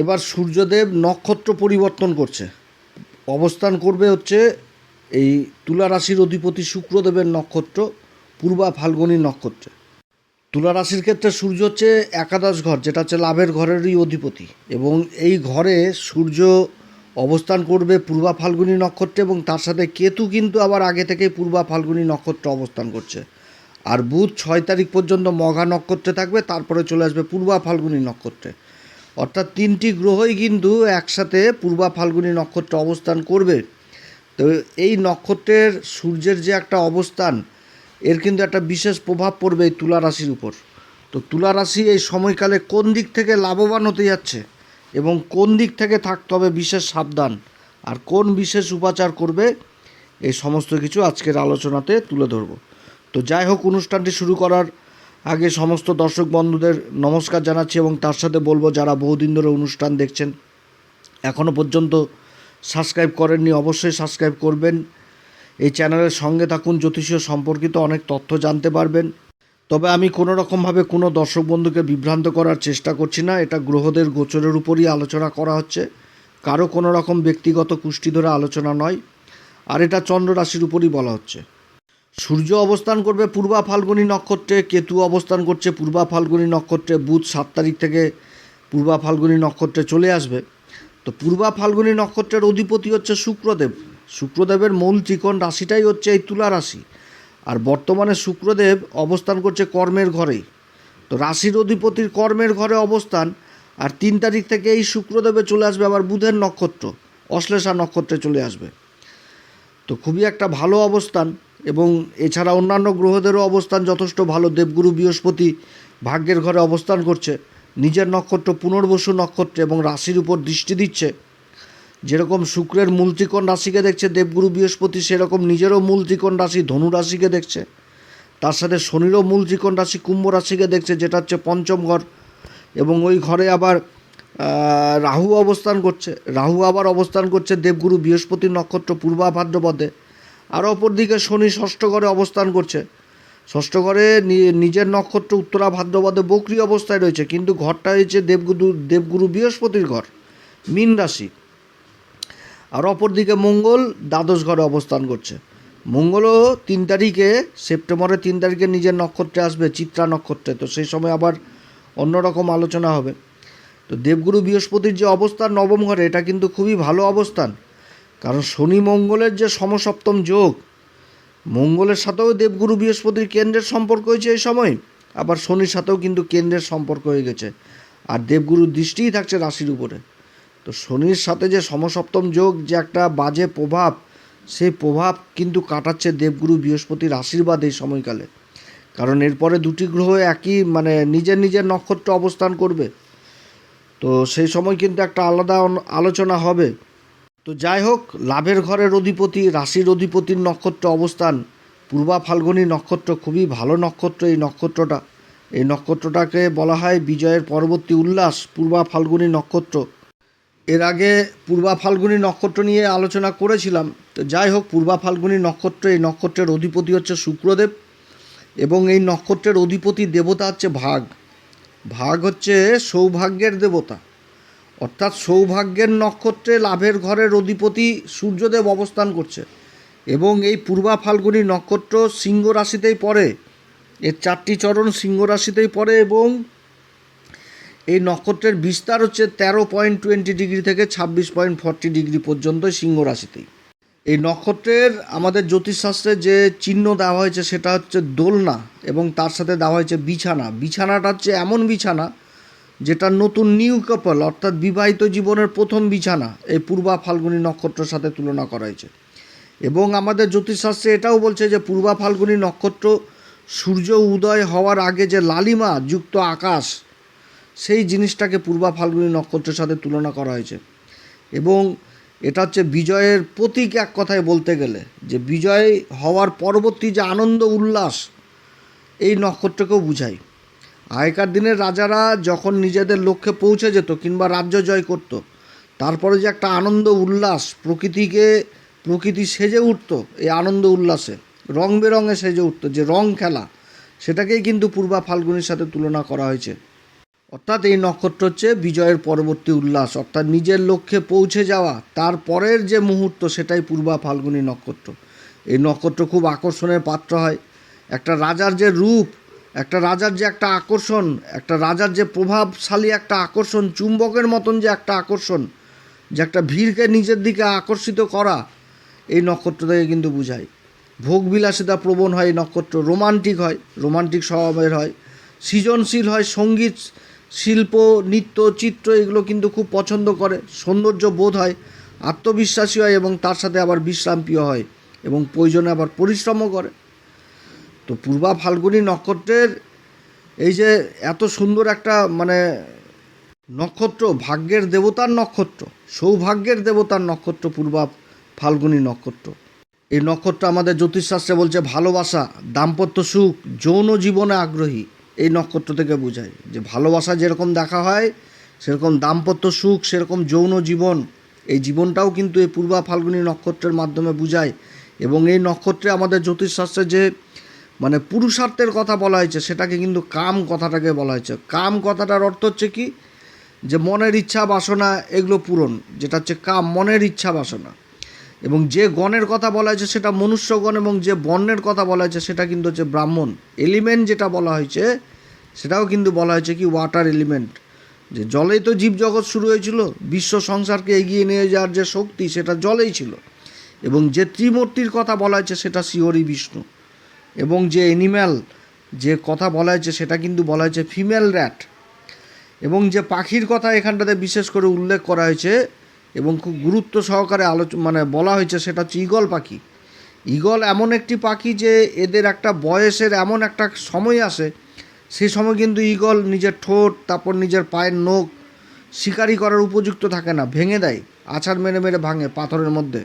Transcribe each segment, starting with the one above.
এবার সূর্যদেব নক্ষত্র পরিবর্তন করছে। অবস্থান করবে হচ্ছে এই তুলা রাশির অধিপতি শুক্রদেবের নক্ষত্র, পূর্বা ফাল্গুনী নক্ষত্রে। তুলা রাশির ক্ষেত্রে সূর্য হচ্ছে একাদশ ঘর, যেটা হচ্ছে লাভের ঘরেরই অধিপতি। এবং এই ঘরে সূর্য অবস্থান করবে পূর্বা ফাল্গুনী নক্ষত্রে এবং তার সাথে কেতু কিন্তু আবার আগে থেকেই পূর্বা ফাল্গুনী নক্ষত্রে অবস্থান করছে। আর বুধ ছয় তারিখ পর্যন্ত মঘা নক্ষত্রে থাকবে, তারপরে চলে আসবে পূর্বা ফাল্গুনী নক্ষত্রে। অর্থাৎ তিনটি গ্রহই কিন্তু একসাথে পূর্বা ফাল্গুনী নক্ষত্রে অবস্থান করবে। তো এই নক্ষত্রের সূর্যের যে একটা অবস্থান, এর কিন্তু একটা বিশেষ প্রভাব পড়বে এই তুলা রাশির উপর। তো তুলা রাশি এই সময়কালে কোন দিক থেকে লাভবান হতে যাচ্ছে এবং কোন দিক থেকে থাকতে হবে বিশেষ সাবধান, আর কোন বিশেষ উপাচার করবে, এই সমস্ত কিছু আজকের আলোচনাতে তুলে ধরব। তো যাই হোক, অনুষ্ঠানটি শুরু করার আগে সমস্ত দর্শক বন্ধুদের নমস্কার জানাচ্ছি এবং তার সাথে বলব, যারা বহুদিন ধরে অনুষ্ঠান দেখছেন এখনও পর্যন্ত সাবস্ক্রাইব করেননি, অবশ্যই সাবস্ক্রাইব করবেন। এই চ্যানেলের সঙ্গে থাকুন, জ্যোতিষীয় সম্পর্কিত অনেক তথ্য জানতে পারবেন। তবে আমি কোনো রকমভাবে কোনো দর্শক বন্ধুকে বিভ্রান্ত করার চেষ্টা করছি না, এটা গ্রহদের গোচরের উপরই আলোচনা করা হচ্ছে। কারও কোনো রকম ব্যক্তিগত কুষ্টি ধরে আলোচনা নয়, আর এটা চন্দ্র রাশির উপরই বলা হচ্ছে। সূর্য অবস্থান করবে পূর্বা ফাল্গুনী নক্ষত্রে, কেতু অবস্থান করছে পূর্বা ফাল্গুনী নক্ষত্রে, বুধ সাত তারিখ থেকে পূর্বা ফাল্গুনী নক্ষত্রে চলে আসবে। তো পূর্বা ফাল্গুনী নক্ষত্রের অধিপতি হচ্ছে শুক্রদেব। শুক্রদেবের মূল ত্রিকোণ রাশিটাই হচ্ছে এই তুলা রাশি। আর বর্তমানে শুক্রদেব অবস্থান করছে কর্মের ঘরেই। তো রাশির অধিপতির কর্মের ঘরে অবস্থান, আর তিন তারিখ থেকে এই শুক্রদেবে চলে আসবে আবার বুধের নক্ষত্র, অশ্লেষা নক্ষত্রে চলে আসবে। তো খুবই একটা ভালো অবস্থান এবং এছাড়া অন্যান্য গ্রহদেরও অবস্থান যথেষ্ট ভালো। দেবগুরু বৃহস্পতি ভাগ্যের ঘরে অবস্থান করছে। নিজের নক্ষত্র, পুনর্বসু নক্ষত্রে এবং রাশির উপর দৃষ্টি দিচ্ছে। যেরকম শুক্রের মূল ত্রিকোণ রাশিকে দেখছে, দেবগুরু বৃহস্পতি সেরকম নিজেরও মূল ত্রিকোণ রাশি ধনু রাশিকে দেখছে। তার সাথে শনিরও মূল ত্রিকোণ রাশি কুম্ভ রাশিকে দেখছে, যেটা হচ্ছে পঞ্চম ঘর এবং ওই ঘরে আবার রাহু অবস্থান করছে। রাহু আবার অবস্থান করছে দেবগুরু বৃহস্পতির নক্ষত্র পূর্বা ভাদ্রপদে আর অপরদিকে শনি ষষ্ঠ ঘরে অবস্থান করছে। ষষ্ঠ ঘরে নিজের নক্ষত্র উত্তরা ভাদ্রপদে বকরি অবস্থায় রয়েছে, কিন্তু ঘরটা হয়েছে দেবগুরু দেবগুরু বৃহস্পতির ঘর, মীন রাশি। আর অপরদিকে মঙ্গল দ্বাদশ ঘরে অবস্থান করছে। মঙ্গলও তিন তারিখে, সেপ্টেম্বরের তিন তারিখে নিজের নক্ষত্রে আসবে, চিত্রা নক্ষত্রে। তো সেই সময় আবার অন্যরকম আলোচনা হবে। তো দেবগুরু বৃহস্পতির যে অবস্থান নবম ঘরে, এটা কিন্তু খুবই ভালো অবস্থান। কারণ শনি মঙ্গলের যে সমসপ্তম যোগ, মঙ্গলের সাথেও দেবগুরু বৃহস্পতির কেন্দ্রের সম্পর্ক হয়েছে এই সময়, আবার শনির সাথেও কিন্তু কেন্দ্রের সম্পর্ক হয়ে গেছে। আর দেবগুরুর দৃষ্টিই থাকছে রাশির উপরে। তো শনির সাথে যে সমসপ্তম যোগ, যে একটা বাজে প্রভাব, সেই প্রভাব কিন্তু কাটাচ্ছে দেবগুরু বৃহস্পতির আশীর্বাদ এই সময়কালে। কারণ এরপরে দুটি গ্রহ একই মানে নিজের নিজের নক্ষত্র অবস্থান করবে। তো সেই সময় কিন্তু একটা আলাদা আলোচনা হবে। তো যাই হোক, লাভের ঘরের অধিপতি, রাশির অধিপতির নক্ষত্র অবস্থান, পূর্বা ফাল্গুনী নক্ষত্র খুবই ভালো নক্ষত্র এই নক্ষত্রটা। এই নক্ষত্রটাকে বলা হয় বিজয়ের পরবর্তী উল্লাস, পূর্বা ফাল্গুনী নক্ষত্র। এর আগে পূর্বা ফাল্গুনী নক্ষত্র নিয়ে আলোচনা করেছিলাম। তো যাই হোক, পূর্বা ফাল্গুনী নক্ষত্র, এই নক্ষত্রের অধিপতি হচ্ছে শুক্রদেব এবং এই নক্ষত্রের অধিপতি দেবতা হচ্ছে ভাগ। ভাগ হচ্ছে সৌভাগ্যের দেবতা। অর্থাৎ সৌভাগ্যের নক্ষত্রে লাভের ঘরের অধিপতি সূর্যদেব অবস্থান করছে এবং এই পূর্বা ফাল্গুনী নক্ষত্র সিংহ রাশিতেই পড়ে, এর চারটি চরণ সিংহ রাশিতেই পড়ে এবং এই নক্ষত্রের বিস্তার হচ্ছে তেরো পয়েন্ট টোয়েন্টি ডিগ্রি থেকে ছাব্বিশ পয়েন্ট ফর্টি ডিগ্রি পর্যন্ত সিংহ রাশিতেই। এই নক্ষত্রের আমাদের জ্যোতিষশাস্ত্রে যে চিহ্ন দেওয়া হয়েছে সেটা হচ্ছে দোলনা এবং তার সাথে দেওয়া হয়েছে বিছানা। বিছানাটা হচ্ছে এমন বিছানা যেটা নতুন নিউ কাপল অর্থাৎ বিবাহিত জীবনের প্রথম বিছানা এই পূর্বা ফাল্গুনী নক্ষত্রের সাথে তুলনা করা হয়েছে। এবং আমাদের জ্যোতিষশাস্ত্রে এটাও বলছে যে পূর্বা ফাল্গুনী নক্ষত্র সূর্য উদয় হওয়ার আগে যে লালিমা যুক্ত আকাশ, সেই জিনিসটাকে পূর্বা ফাল্গুনী নক্ষত্রের সাথে তুলনা করা হয়েছে। এবং এটা হচ্ছে বিজয়ের প্রতীক এক কথায় বলতে গেলে, যে বিজয় হওয়ার পরবর্তী যে আনন্দ উল্লাস, এই নক্ষত্রকেও বুঝায় আগেকার দিনের রাজারা যখন নিজেদের লক্ষ্যে পৌঁছে যেত কিংবা রাজ্য জয় করত, তারপরে যে একটা আনন্দ উল্লাস প্রকৃতিকে, প্রকৃতি সেজে উঠতো এই আনন্দ উল্লাসে, রং বেরঙে সেজে উঠতো, যে রং খেলা, সেটাকেই কিন্তু পূর্বা ফাল্গুনির সাথে তুলনা করা হয়েছে। অর্থাৎ এই নক্ষত্র হচ্ছে বিজয়ের পরবর্তী উল্লাস, অর্থাৎ নিজের লক্ষ্যে পৌঁছে যাওয়া, তারপরের যে মুহূর্ত সেটাই পূর্বা ফাল্গুনী নক্ষত্র। এই নক্ষত্র খুব আকর্ষণের পাত্র হয়। একটা রাজার যে রূপ, একটা রাজার যে একটা আকর্ষণ, একটা রাজার যে প্রভাবশালী একটা আকর্ষণ, চুম্বকের মতন যে একটা আকর্ষণ, যে একটা ভিড়কে নিজের দিকে আকর্ষিত করা, এই নক্ষত্র থেকে কিন্তু বুঝায়। ভোগবিলাসিতা প্রবণ হয় এই নক্ষত্র, রোমান্টিক হয়, রোমান্টিক স্বভাবের হয়, সৃজনশীল হয়, সংগীত শিল্প, নৃত্য, চিত্র এগুলো কিন্তু খুব পছন্দ করে, সৌন্দর্য বোধ হয়, আত্মবিশ্বাসী হয় এবং তার সাথে আবার বিশ্রামপ্রিয় হয় এবং প্রয়োজনে আবার পরিশ্রমও করে। তো পূর্বা ফাল্গুনী নক্ষত্রের এই যে এত সুন্দর একটা মানে নক্ষত্র, ভাগ্যের দেবতার নক্ষত্র, সৌভাগ্যের দেবতার নক্ষত্র পূর্বা ফাল্গুনী নক্ষত্র। এই নক্ষত্র আমাদের জ্যোতিষশাস্ত্রে বলছে ভালোবাসা, দাম্পত্য সুখ, যৌন জীবনে আগ্রহী। এই নক্ষত্র থেকে বোঝায় যে ভালোবাসা যেরকম দেখা হয়, সেরকম দাম্পত্য সুখ, সেরকম যৌন জীবন, এই জীবনটাও কিন্তু এই পূর্বা ফাল্গুনী নক্ষত্রের মাধ্যমে বোঝায়। এবং এই নক্ষত্রে আমাদের জ্যোতিষশাস্ত্রে যে মানে পুরুষার্থের কথা বলা হয়েছে, সেটাকে কিন্তু কাম কথাটাকে বলা হয়েছে। কাম কথাটার অর্থ হচ্ছে কি? যে মনের ইচ্ছা বাসনা এগুলো পূরণ, যেটা হচ্ছে কাম, মনের ইচ্ছা বাসনা। এবং যে গণের কথা বলা হয়েছে সেটা মনুষ্যগণ এবং যে বর্ণের কথা বলা হয়েছে সেটা কিন্তু হচ্ছে ব্রাহ্মণ। এলিমেন্ট যেটা বলা হয়েছে, সেটাও কিন্তু বলা হয়েছে কি ওয়াটার এলিমেন্ট যে জলেই তো জীবজগৎ শুরু হয়েছিল, বিশ্ব সংসারকে এগিয়ে নিয়ে যাওয়ার যে শক্তি সেটা জলেই ছিল। এবং যে ত্রিমূর্তির কথা বলা হয়েছে সেটা শিহরি বিষ্ণু। এবং যে অ্যানিম্যাল যে কথা বলা হয়েছে সেটা কিন্তু বলা হয়েছে ফিমেল র্যাট এবং যে পাখির কথা এখানটাতে বিশেষ করে উল্লেখ করা হয়েছে এবং খুব গুরুত্ব সহকারে আলোচ মানে বলা হয়েছে সেটা হচ্ছে ঈগল পাখি। ঈগল এমন একটি পাখি যে এদের একটা বয়সের এমন একটা সময় আসে সেই সময় কিন্তু ঈগল নিজের ঠোঁট, তারপর নিজের পায়ের নখ শিকারি করার উপযুক্ত থাকে না, ভেঙে দেয়, আছাড় মেরে মেরে ভাঙে পাথরের মধ্যে।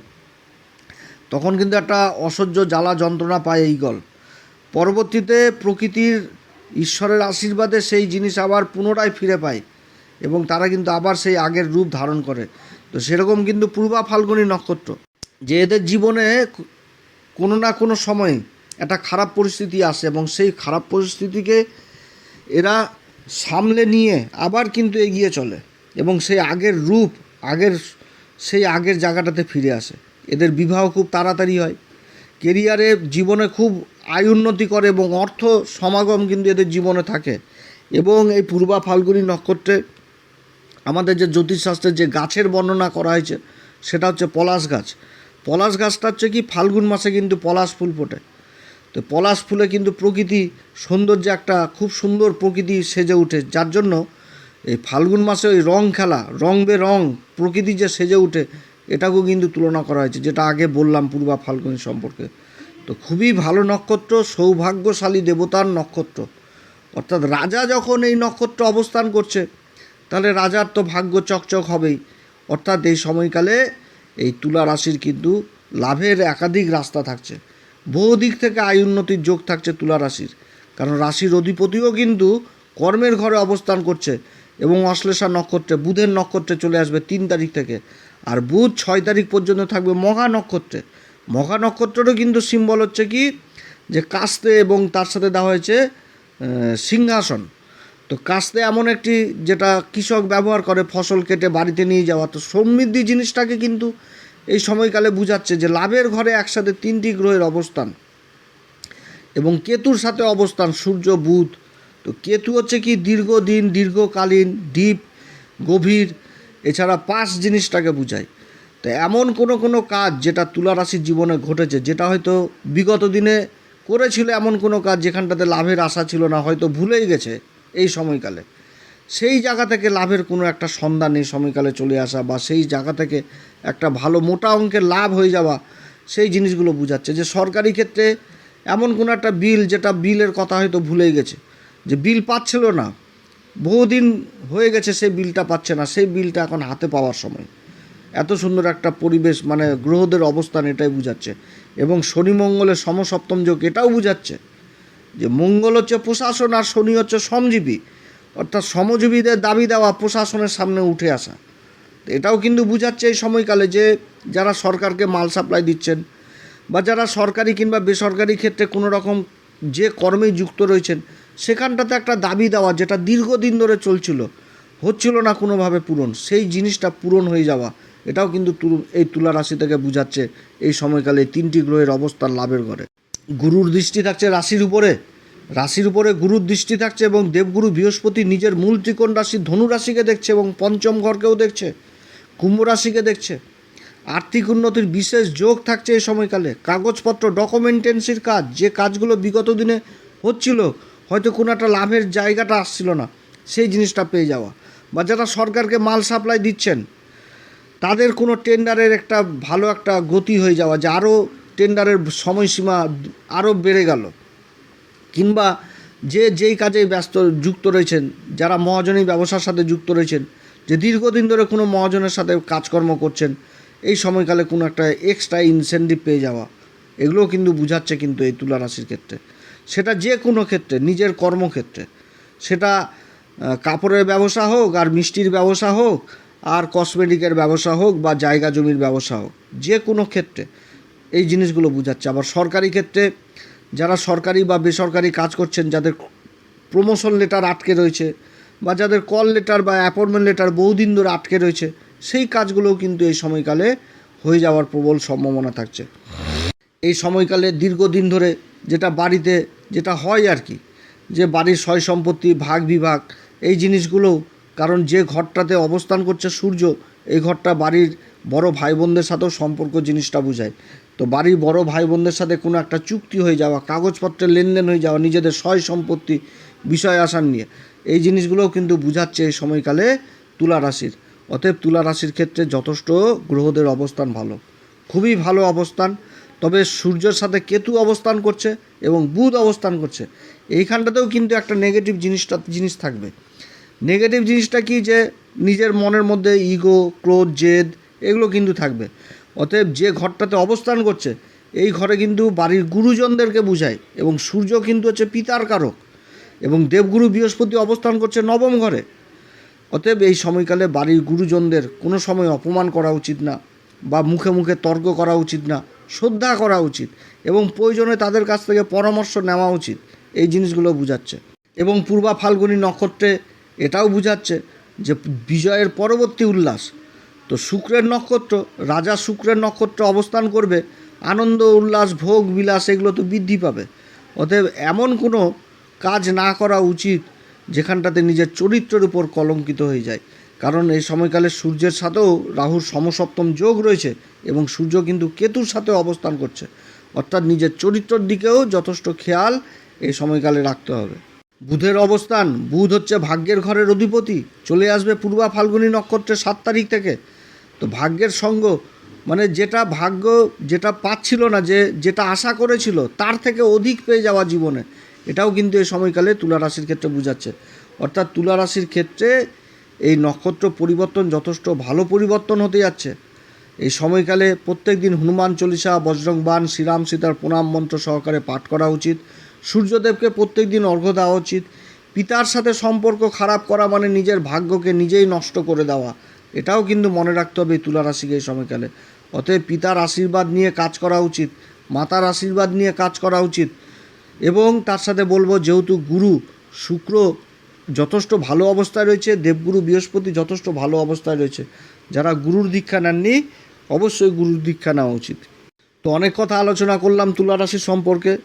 তখন কিন্তু একটা অসহ্য জ্বালা যন্ত্রণা পায় ঈগল। পরবর্তীতে প্রকৃতির ঈশ্বরের আশীর্বাদে সেই জিনিস আবার পুনরায় ফিরে পায় এবং তারা কিন্তু আবার সেই আগের রূপ ধারণ করে। তো সেরকম কিন্তু পূর্বা ফাল্গুনী নক্ষত্র, যে এদের জীবনে কোনো না কোনো সময় একটা খারাপ পরিস্থিতি আসে এবং সেই খারাপ পরিস্থিতিকে এরা সামলে নিয়ে আবার কিন্তু এগিয়ে চলে এবং সেই আগের রূপ, আগের সেই আগের জায়গাটাতে ফিরে আসে। এদের বিবাহ খুব তাড়াতাড়ি হয়। কেরিয়ারে জীবনে খুব আয় উন্নতি করে এবং অর্থ সমাগম কিন্তু এদের জীবনে থাকে এবং এই পূর্বা ফাল্গুনী নক্ষত্রে আমাদের যে জ্যোতিষশাস্ত্রের যে গাছের বর্ণনা করা হয়েছে, সেটা হচ্ছে পলাশ গাছ। পলাশ গাছটা হচ্ছে কি, ফাল্গুন মাসে কিন্তু পলাশ ফুল ফোটে। তো পলাশ ফুলে কিন্তু প্রকৃতি সৌন্দর্য একটা খুব সুন্দর প্রকৃতি সেজে ওঠে যার জন্য এই ফাল্গুন মাসে ওই রং খেলা, রং বে রং প্রকৃতি যে সেজে ওঠে এটাকেও কিন্তু তুলনা করা হয়েছে, যেটা আগে বললাম পূর্বা ফাল্গুনি সম্পর্কে। তো খুবই ভালো নক্ষত্র, সৌভাগ্যশালী দেবতার নক্ষত্র। অর্থাৎ রাজা যখন এই নক্ষত্র অবস্থান করছে তাহলে রাজার তো ভাগ্য চকচক হবেই। অর্থাৎ এই সময়কালে এই তুলা রাশির কিন্তু লাভের একাধিক রাস্তা থাকছে। বহু দিক থেকে আয় উন্নতির যোগ থাকছে তুলা রাশির। কারণ রাশির অধিপতিও কিন্তু কর্মের ঘরে অবস্থান করছে এবং অশ্লেষা নক্ষত্রে, বুধের নক্ষত্রে চলে আসবে তিন তারিখ থেকে। আর বুধ ছয় তারিখ পর্যন্ত থাকবে মহা নক্ষত্রে। মহা নক্ষত্রেরও কিন্তু সিম্বল হচ্ছে কি? যে কাস্তে এবং তার সাথে দেওয়া হয়েছে সিংহাসন। তো কাস্তে এমন একটি যেটা কৃষক ব্যবহার করে, ফসল কেটে বাড়িতে নিয়ে যাওয়া। তো সমৃদ্ধি জিনিসটাকে কিন্তু এই সময়কালে বুঝাচ্ছে যে লাভের ঘরে একসাথে তিনটি গ্রহের অবস্থান এবং কেতুর সাথে অবস্থান, সূর্য, বুধ। তো কেতু হচ্ছে কি দীর্ঘদিন, দীর্ঘকালীন, ডিপ, গভীর, এছাড়া পাস জিনিসটাকে বোঝায়। তো এমন কোনো কোনো কাজ যেটা তুলা রাশির জীবনে ঘটেছে, যেটা হয়তো বিগত দিনে করেছিল এমন কোনো কাজ যেখানটাতে লাভের আশা ছিল না, হয়তো ভুলেই গেছে। এই সময়কালে। সেই জায়গা থেকে লাভের কোনো একটা সন্ধান এই সময়কালে চলে আসা বা সেই জায়গা থেকে একটা ভালো মোটা অঙ্কের লাভ হয়ে যাওয়া, সেই জিনিসগুলো বোঝাচ্ছে যে সরকারি ক্ষেত্রে এমন কোনো একটা বিল যেটা বিলের কথা হয়তো ভুলেই গেছে, যে বিল পাচ্ছিল না, বহুদিন হয়ে গেছে সেই বিলটা পাচ্ছে না, সেই বিলটা এখন হাতে পাওয়ার সময়। এত সুন্দর একটা পরিবেশ মানে গ্রহদের অবস্থান এটাই বোঝাচ্ছে এবং শনি মঙ্গলের সমসপ্তম যোগ এটাও বোঝাচ্ছে। যে মঙ্গল হচ্ছে প্রশাসন আর শনি হচ্ছে শ্রমজীবী অর্থাৎ শ্রমজীবীদের দাবি দেওয়া প্রশাসনের সামনে উঠে আসা। এটাও কিন্তু বোঝাচ্ছে এই সময়কালে যে যারা সরকারকে মাল সাপ্লাই দিচ্ছেন বা যারা সরকারি কিংবা বেসরকারি ক্ষেত্রে কোনো রকম যে কর্মে যুক্ত রয়েছেন, সেখানটাতে একটা দাবি দেওয়া যেটা দীর্ঘদিন ধরে চলছিল, হচ্ছিল না কোনোভাবে পূরণ। সেই জিনিসটা পূরণ হয়ে যাওয়া, এটাও কিন্তু এই তুলা রাশি থেকে বুঝাচ্ছে এই সময়কালে তিনটি গ্রহের অবস্থান লাভের ঘরে। গুরুর দৃষ্টি থাকছে রাশির উপরে। রাশির উপরে গুরুর দৃষ্টি থাকছে এবং দেবগুরু বৃহস্পতি নিজের মূল ত্রিকোণ রাশি ধনু রাশিকে দেখছে এবং পঞ্চম ঘরকেও দেখছে, কুম্ভ রাশিকে দেখছে। আর্থিক উন্নতির বিশেষ যোগ থাকছে এই সময়কালে। কাগজপত্র, ডকুমেন্টেন্সির কাজ, যে কাজগুলো বিগত দিনে হচ্ছিল, হয়তো কোনো একটা লাভের জায়গাটা আসছিল না, সেই জিনিসটা পেয়ে যাওয়া। বা যারা সরকারকে মাল সাপ্লাই দিচ্ছেন, তাদের কোনো টেন্ডারের একটা ভালো একটা গতি হয়ে যাওয়া, যে আরও টেন্ডারের সময়সীমা আরও বেড়ে গেল। কিংবা যে যেই কাজে ব্যস্ত, যুক্ত রয়েছেন, যারা মহাজনী ব্যবসার সাথে যুক্ত রয়েছেন, যে দীর্ঘদিন ধরে কোনো মহাজনের সাথে কাজকর্ম করছেন, এই সময়কালে কোনো একটা এক্সট্রা ইনসেন্টিভ পেয়ে যাওয়া, এগুলোও কিন্তু বুঝাচ্ছে কিন্তু এই তুলা রাশির ক্ষেত্রে। সেটা যে কোনো ক্ষেত্রে, নিজের কর্মক্ষেত্রে। সেটা কাপড়ের ব্যবসা হোক, আর মিষ্টির ব্যবসা হোক, আর কসমেটিকের ব্যবসা হোক, বা জায়গা জমির ব্যবসা হোক, যে কোনো ক্ষেত্রে। এই জিনিসগুলো বোঝাচ্ছে। আবার সরকারি ক্ষেত্রে যারা সরকারি বা বেসরকারি কাজ করছেন, যাদের প্রমোশন লেটার আটকে রয়েছে বা যাদের কল লেটার বা অ্যাপয়েন্টমেন্ট লেটার বহুদিন ধরে আটকে রয়েছে, সেই কাজগুলোও কিন্তু এই সময়কালে হয়ে যাওয়ার প্রবল সম্ভাবনা থাকছে। এই সময়কালে দীর্ঘদিন ধরে যেটা বাড়িতে যেটা হয় আর কি, যে বাড়ির সয় সম্পত্তি, ভাগ বিভাগ, এই জিনিসগুলোও, কারণ যে ঘরটাতে অবস্থান করছে সূর্য, এই ঘরটা বাড়ির বড় ভাই বোনদের সাথেও সম্পর্ক জিনিসটা বোঝায়। তো বাড়ির বড় ভাই বোনদের সাথে কোনো একটা চুক্তি হয়ে যাওয়া, কাগজপত্রের লেনদেন হয়ে যাওয়া, নিজেদের সয় সম্পত্তি বিষয় আসার নিয়ে, এই জিনিসগুলোও কিন্তু বুঝাচ্ছে এই সময়কালে তুলা রাশির। অতএব তুলা রাশির ক্ষেত্রে যথেষ্ট গ্রহদের অবস্থান ভালো। খুবই ভালো অবস্থান, তবে সূর্যের সাথে কেতু অবস্থান করছে এবং বুধ অবস্থান করছে। এইখানটাতেও কিন্তু একটা নেগেটিভ জিনিসটা, জিনিস থাকবে। নেগেটিভ জিনিসটা কি যে, নিজের মনের মধ্যে ইগো ক্রোধ, জেদ, এগুলো কিন্তু থাকবে। অতএব যে ঘরটাতে অবস্থান করছে, এই ঘরে কিন্তু বাড়ির গুরুজনদেরকে বুঝায় এবং সূর্য কিন্তু হচ্ছে পিতার কারক এবং দেবগুরু বৃহস্পতি অবস্থান করছে নবম ঘরে। অতএব এই সময়কালে বাড়ির গুরুজনদের কোনো সময় অপমান করা উচিত না বা মুখে মুখে তর্ক করা উচিত না, শ্রদ্ধা করা উচিত এবং প্রয়োজনে তাদের কাছ থেকে পরামর্শ নেওয়া উচিত। এই জিনিসগুলো বুঝাচ্ছে এবং পূর্বা ফাল্গুনী নক্ষত্রে এটাও বুঝাচ্ছে যে বিজয়ের পরবর্তী উল্লাস তো শুক্রের নক্ষত্র, রাজা শুক্রের নক্ষত্র অবস্থান করবে, আনন্দ, উল্লাস, ভোগ, বিলাস, এগুলো তো বৃদ্ধি পাবে। অতএব এমন কোনো কাজ না করা উচিত যেখানটাতে নিজের চরিত্রের উপর কলঙ্কিত হয়ে যায়। কারণ এই সময়কালে সূর্যের সাথেও রাহুর সমসপ্তম যোগ রয়েছে এবং সূর্য কিন্তু কেতুর সাথে অবস্থান করছে। অর্থাৎ নিজের চরিত্রের দিকেও যথেষ্ট খেয়াল এই সময়কালে রাখতে হবে। বুধের অবস্থান, বুধ হচ্ছে ভাগ্যের ঘরের অধিপতি, চলে আসবে পূর্বা ফাল্গুনী নক্ষত্রের সাত তারিখ থেকে। তো ভাগ্যের সঙ্গ মানে যেটা ভাগ্য যেটা পাচ্ছিল না, যে যেটা আশা করেছিল, তার থেকে অধিক পেয়ে যাওয়া জীবনে, এটাও কিন্তু এই সময়কালে তুলা রাশির ক্ষেত্রে বোঝাচ্ছে। অর্থাৎ তুলা রাশির ক্ষেত্রে এই নক্ষত্র পরিবর্তন যথেষ্ট ভালো পরিবর্তন হতে যাচ্ছে। এই সময়কালে প্রত্যেক দিন হনুমান চল্লিশা বজরং বান শ্রীরাম সীতার প্রণাম মন্ত্র সহকারে পাঠ করা উচিত। সূর্যদেবকে প্রত্যেক দিন অর্ঘ্য দেওয়া উচিত। পিতার সাথে সম্পর্ক খারাপ করা মানে নিজের ভাগ্যকে নিজেই নষ্ট করে দেওয়া। এটাও কিন্তু মনে রাখতে হবে তুলা রাশিকে এই সময়কালে। অতএব পিতার আশীর্বাদ নিয়ে কাজ করা উচিত, মাতার আশীর্বাদ নিয়ে কাজ করা উচিত। এবং তার সাথে বলব, যেহেতু গুরু, শুক্র যথেষ্ট ভালো অবস্থায় রয়েছে, দেবগুরু বৃহস্পতি যথেষ্ট ভালো অবস্থায় রয়েছে। যারা গুরুর দীক্ষা নেননি, অবশ্যই গুরুর দীক্ষা নেওয়া উচিত। তো অনেক কথা আলোচনা করলাম তুলা রাশি সম্পর্কে।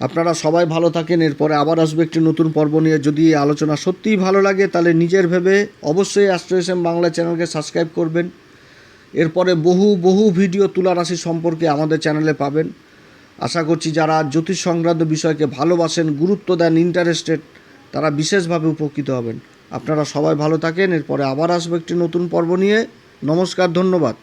আপনারা সবাই ভালো থাকেন, এরপরে আবার আসবে একটি নতুন পর্ব নিয়ে। যদি এই আলোচনা সত্যিই ভালো লাগে, তাহলে নিজের ভেবে অবশ্যই অ্যাস্ট্রো বাংলা চ্যানেলকে সাবস্ক্রাইব করবেন। এরপরে বহু বহু ভিডিও তুলা রাশি সম্পর্কে আমাদের চ্যানেলে পাবেন। আশা করছি যারা জ্যোতিষ সংক্রান্ত বিষয়কে ভালোবাসেন, গুরুত্ব দেন ইন্টারেস্টেড তারা বিশেষভাবে উপকৃত হবেন। আপনারা সবাই ভালো থাকেন, এরপরে আবার আসবে একটি নতুন পর্ব নিয়ে। নমস্কার, ধন্যবাদ।